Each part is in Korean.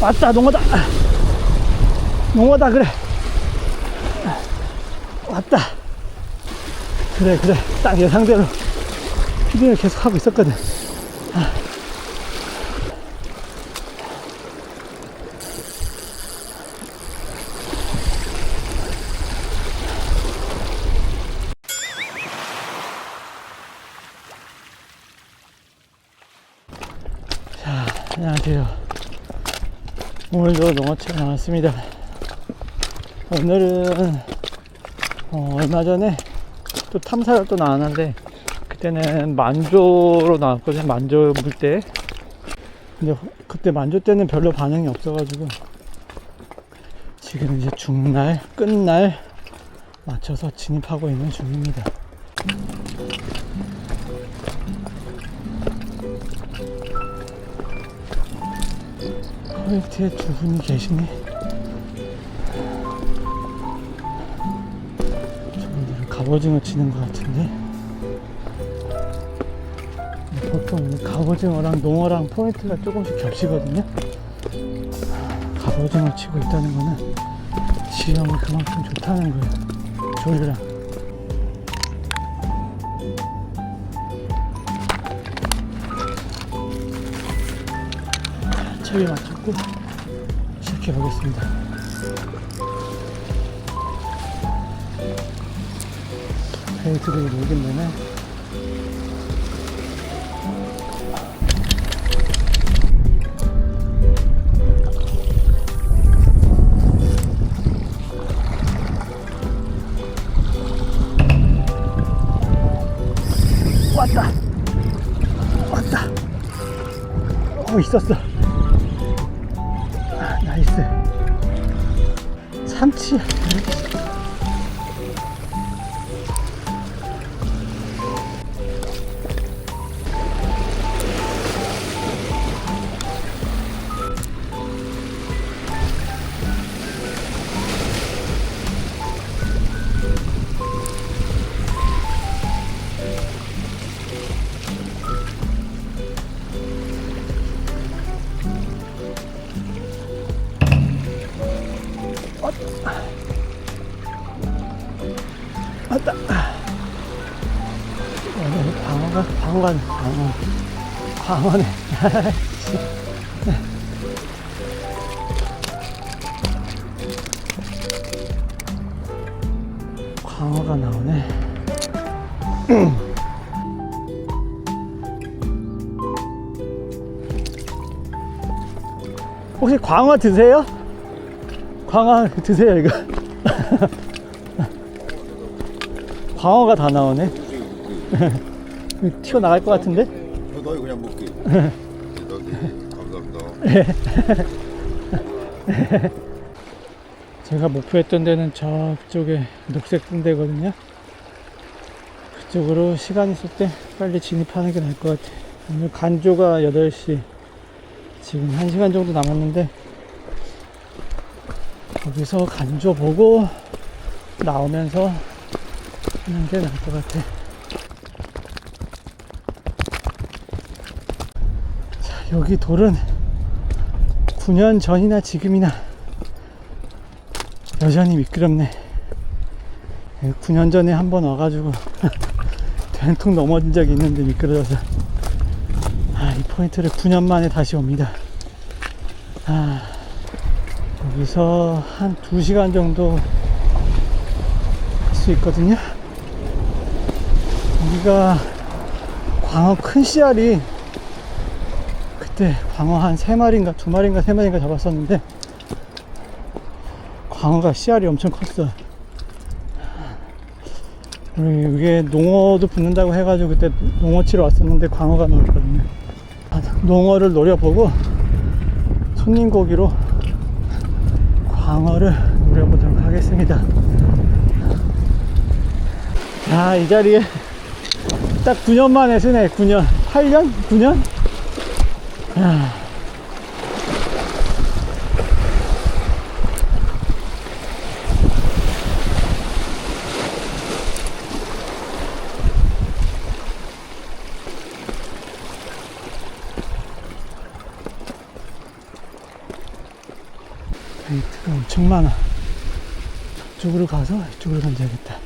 왔다 농어다. 농어다 그래. 왔다. 그래 그래. 딱 예상대로 피딩을 계속 하고 있었거든. 자 안녕하세요 오늘도 농어체가 나왔습니다. 오늘은 어, 얼마 전에 또 탐사를 또 나왔는데 그때는 만조로 나왔거든요. 만조 물때. 근데 그때 만조 때는 별로 반응이 없어가지고 지금 이제 중날 끝날 맞춰서 진입하고 있는 중입니다 포인트에 두 분이 계시네 저분들은 갑오징어 치는 것 같은데? 보통 이 갑오징어랑 농어랑 포인트가 조금씩 겹치거든요. 갑오징어 치고 있다는 거는 지형이 그만큼 좋다는 거예요. 조류랑 체위 맞췄고 시작해 보겠습니다. 페이트를 녹인 다음에 왔다! 왔다! 어 있었어 참치 방어가 방어 방어네. 광어가 나오네. 혹시 광어 드세요? 광어 드세요 이거? 광어가 다 나오네 튀어나갈 것 같은데? 어, 너희 그냥. 너희 감사합니다. 제가 목표했던 데는 저쪽에 녹색 등대거든요. 그쪽으로 시간 있을 때 빨리 진입하는 게 나을 것 같아요. 오늘 간조가 8시. 지금 1시간 정도 남았는데, 거기서 간조 보고 나오면서 하는 게 나을 것 같아. 자, 여기 돌은 9년 전이나 지금이나 여전히 미끄럽네. 9년 전에 한 번 와가지고 된통 넘어진 적이 있는데 미끄러져서 아, 이 포인트를 9년 만에 다시 옵니다. 아, 여기서 한 2시간 정도 할 수 있거든요. 여기가 광어 큰 씨알이 그때 광어 한 3마리인가 2마리인가 3마리인가 잡았었는데 광어가 씨알이 엄청 컸어. 이게 농어도 붙는다고 해가지고 그때 농어 치러 왔었는데 광어가 나왔거든요. 아, 농어를 노려보고 손님 고기로 광어를 노려보도록 하겠습니다. 아, 이 자리에 딱 9년 만에 쓰네, 9년. 8년? 9년? 아. 베이트가 엄청 많아. 저쪽으로 가서 이쪽으로 던져야겠다.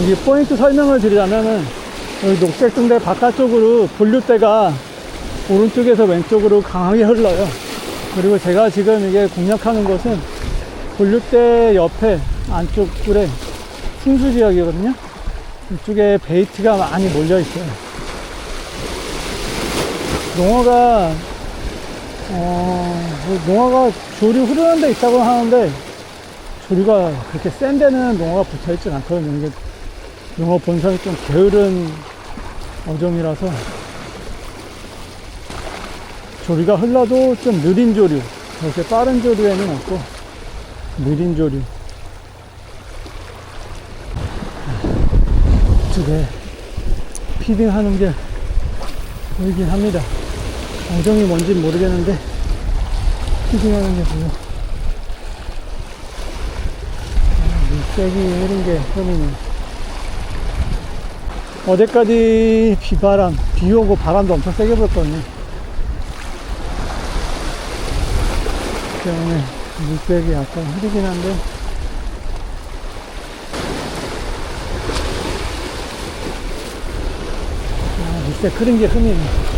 여기 포인트 설명을 드리자면은 여기 녹색 등대 바깥쪽으로 분류대가 오른쪽에서 왼쪽으로 강하게 흘러요. 그리고 제가 지금 이게 공략하는 곳은 분류대 옆에 안쪽 굴에 풍수 지역이거든요. 이쪽에 베이트가 많이 몰려 있어요. 농어가 어, 뭐 농어가 조류 흐르는 데 있다고 하는데 조류가 그렇게 센 데는 농어가 붙어 있진 않거든요. 이게 농어 본성이 좀 게으른 어종이라서 조류가 흘러도 좀 느린 조류 그렇게 빠른 조류에는 없고 느린 조류. 이쪽에 피딩하는 게 보이긴 합니다. 어종이 뭔지 모르겠는데 피딩하는 게 보여. 아, 물색이 흐린 게 흠이네 어제까지 비바람, 비 오고 바람도 엄청 세게 불었거든요. 때문에 물색이 약간 흐리긴 한데 아, 물색 흐린 게 흠이네.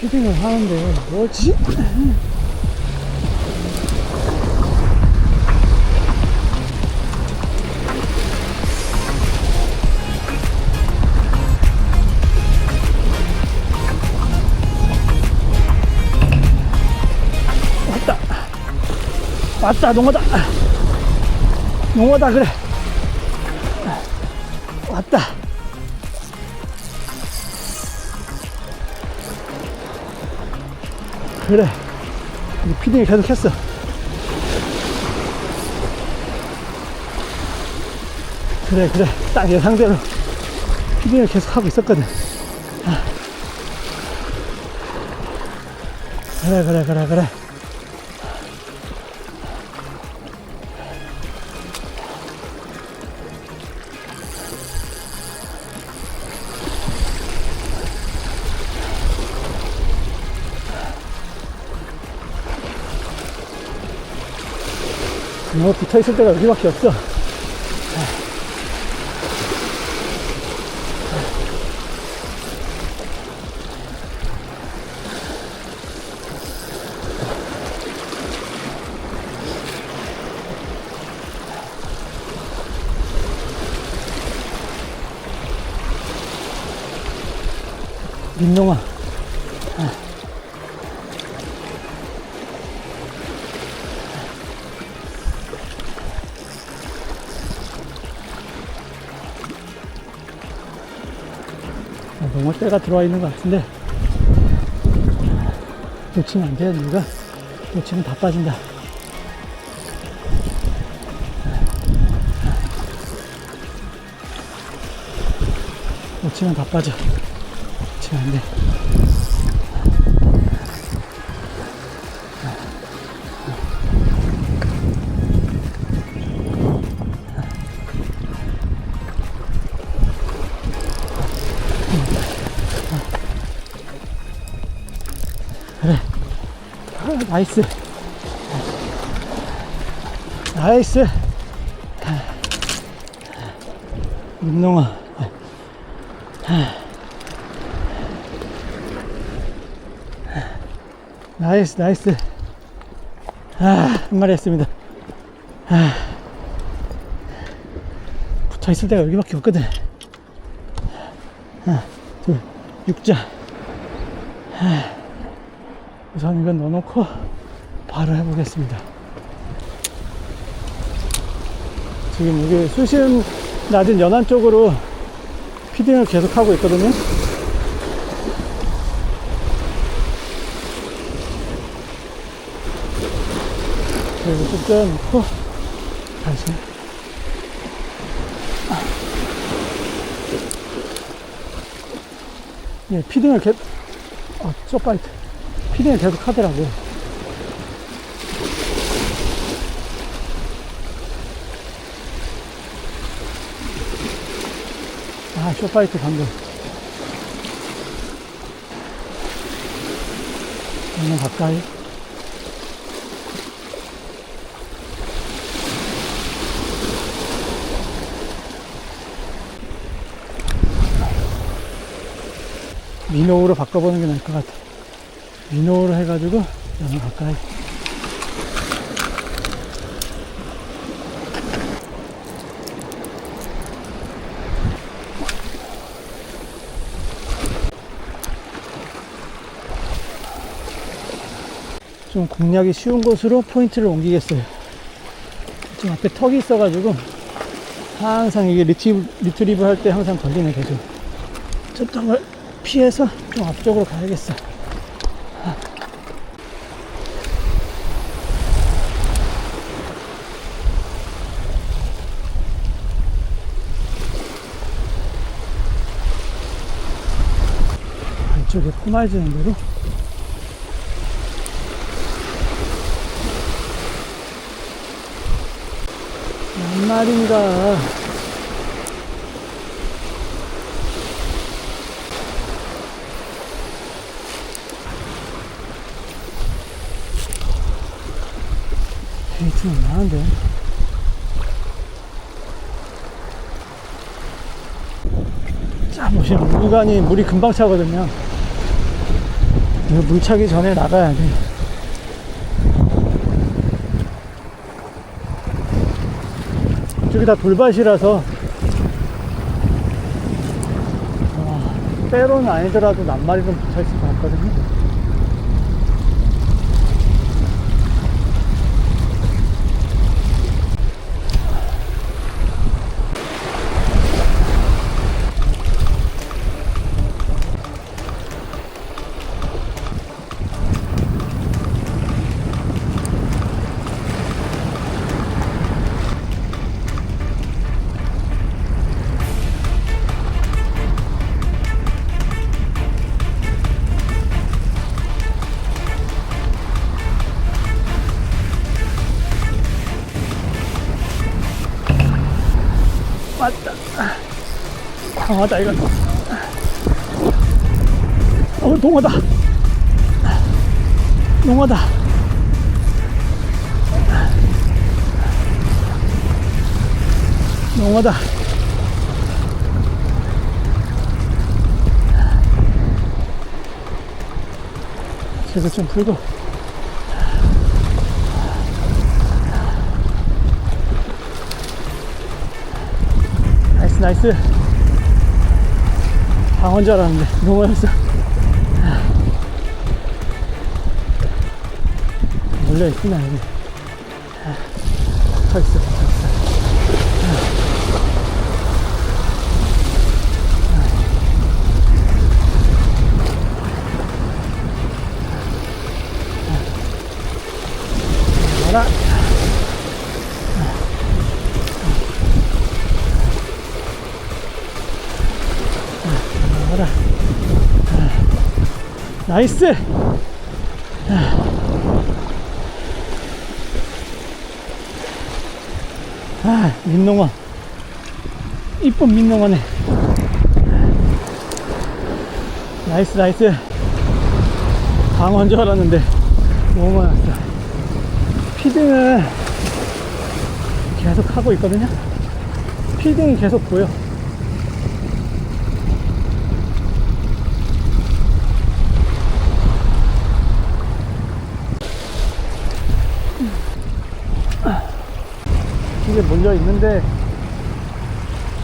피딩을 하는데 뭐지? 왔다, 농어다. 농어다, 그래. 왔다. 그래. 이 피딩이 계속 했어. 그래, 그래. 딱 예상대로 피딩을 계속 하고 있었거든. 아. 그래, 그래, 그래, 그래. 너 붙어 있을 때가 여기밖에 없어. 민농아. 아, 농어대가 들어와 있는 것 같은데. 놓치면 안 돼요 누가? 놓치면 다 빠진다. 놓치면 다 빠져. 놓치면 안돼 나이스. 나이스. 민농아. 나이스 나이스. 아, 한 마리 했습니다. 아, 붙어있을 때가 여기밖에 없거든. 하나 둘 육자 우선 이건 넣어놓고 바로 해보겠습니다. 지금 여기 수심 낮은 연안 쪽으로 피딩을 계속 하고 있거든요. 그리고 좀 떼어놓고 다시 예, 피딩을 계 아, 쇼파이트. 피딩을 계속 하더라고. 아, 쇼파이트 방금. 너무 가까이. 미노우로 바꿔보는 게 나을 것 같아. 미노우로 해가지고 너무 가까이. 좀 공략이 쉬운 곳으로 포인트를 옮기겠어요. 좀 앞에 턱이 있어가지고 항상 이게 리트리브, 리트리브 할 때 항상 걸리네 계속. 저 턱을 피해서 좀 앞쪽으로 가야겠어. 이쪽에 포말지는 대로? 몇 마리인가? 데이트는 많은데? 자 보시면 물관이 물이 금방 차거든요 물 차기 전에 나가야 돼. 저기 다 돌밭이라서. 와, 때로는 아니더라도 낱마리는 붙어 있을 것 같거든요 강하다 이건 어 농어다. 농어다. 농어다. 제가 좀 풀고. 나이스 나이스 방어인 줄 알았는데 농어였어 몰려있구나 여기 서있어 서있어 가라 가라 나이스. 아 민농어 이쁜 민농어네 나이스 나이스. 방어인 줄 알았는데 너무 많았어. 피딩은 계속 하고 있거든요. 피딩이 계속 보여 이게 몰려 있는데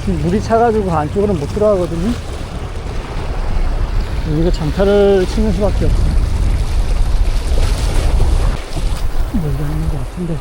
지금 물이 차가지고 안쪽으로는 못 들어가거든요. 여기가 장타를 치는 수밖에 없어. 몰려 있는 것 같은데.